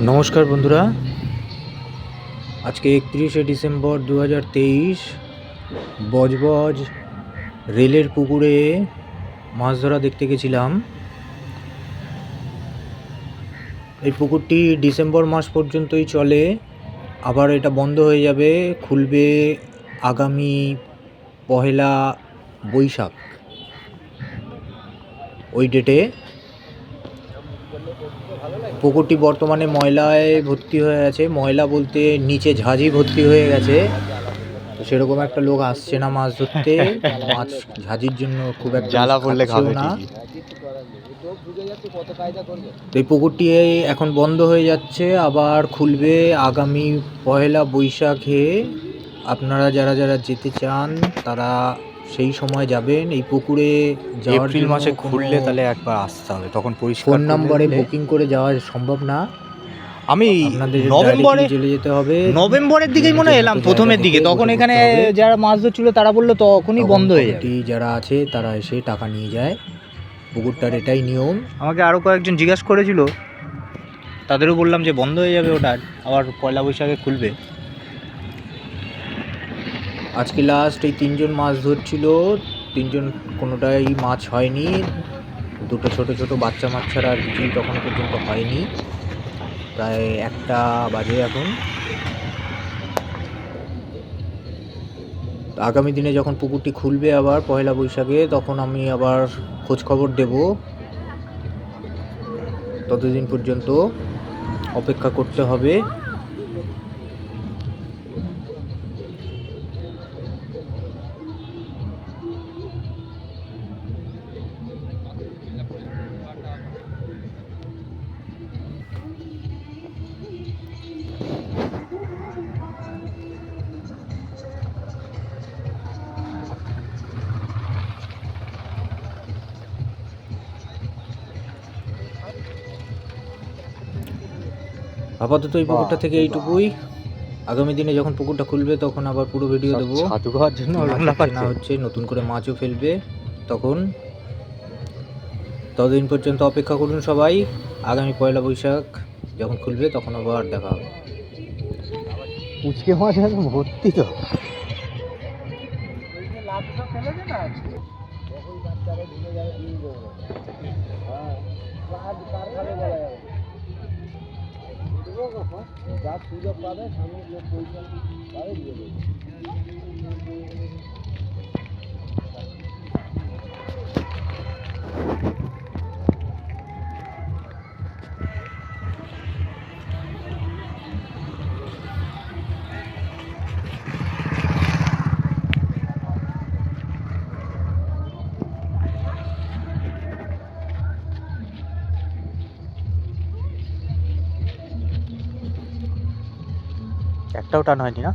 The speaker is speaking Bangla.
নমস্কার বন্ধুরা। আজকে একত্রিশে ডিসেম্বর দু হাজার তেইশ, বজবজ রেলের পুকুরে মাছ ধরা দেখতে গেছিলাম। এই পুকুরটি ডিসেম্বর মাস পর্যন্তই চলে, আবার এটা বন্ধ হয়ে যাবে, খুলবে আগামী পহেলা বৈশাখ। ওই ডেটে পুকুরটি বর্তমানে ময়লায় ভর্তি হয়ে গেছে। ময়লা বলতে নিচে ঝাঁঝি ভর্তি হয়ে গেছে। তো সেরকম একটা লোক আসছে না মাছ ধরতে। মাছ ঝাঁঝির জন্য খুব একটা জ্বালা পড়লে খাবে না। এই পুকুরটি এখন বন্ধ হয়ে যাচ্ছে আবার খুলবে আগামী পয়লা বৈশাখে। আপনারা যারা যারা যেতে চান তারা সেই সময় যাবেন এই পুকুরে যাওয়ার এপ্রিল মাসে খুললে তাহলে একবার আসতে হবে তখন পরিষ্কার ফোন নাম্বারে বুকিং করে যাওয়া সম্ভব না। আমি নভেম্বরে চলে যেতে হবে নভেম্বরের দিকেই মনে এলাম প্রথমের দিকে। তখন এখানে যারা মাছ ধরছিল তারা বলল তখনই বন্ধ হয়ে কমিটি যারা আছে তারা এসে টাকা নিয়ে যায়। পুকুরটার এটাই নিয়ম। আমাকে আরও কয়েকজন জিজ্ঞাসা করেছিল তাদেরও বললাম যে বন্ধ হয়ে যাবে ওটা আবার পয়লা বৈশাখে খুলবে। আজকে লাস্ট এই তিনজন মাছ ধরছিল, তিনজন কোনোটাই মাছ হয়নি, দুটো ছোট ছোট বাচ্চা মাছ ছাড়া আর কিছুই তখন পর্যন্ত হয়নি। প্রায় একটা বাজে এখন। আগামী দিনে যখন পুকুরটি খুলবে আবার পয়লা বৈশাখে, তখন আমি আবার খোঁজ খবর দেব। ততদিন পর্যন্ত অপেক্ষা করতে হবে। আপাতত এই পুকুরটা থেকে এইটুকুই। আগামী দিনে যখন পুকুরটা খুলবে তখন আবার পুরো ভিডিও দেবো। ছাতু খাওয়ার জন্য রান্না হচ্ছে না হচ্ছে নতুন করে মাছও ফেলবে। তখন ততদিন পর্যন্ত অপেক্ষা করুন সবাই। আগামী পয়লা বৈশাখ যখন খুলবে তখন আবার দেখা হবে। উচকে মাছ এখন ভর্তি তো। তখন যার সুযোগ পাবে সামনে লোক পরিচালনা তাদের দিয়ে দেবে একটাও টান হয়নি না?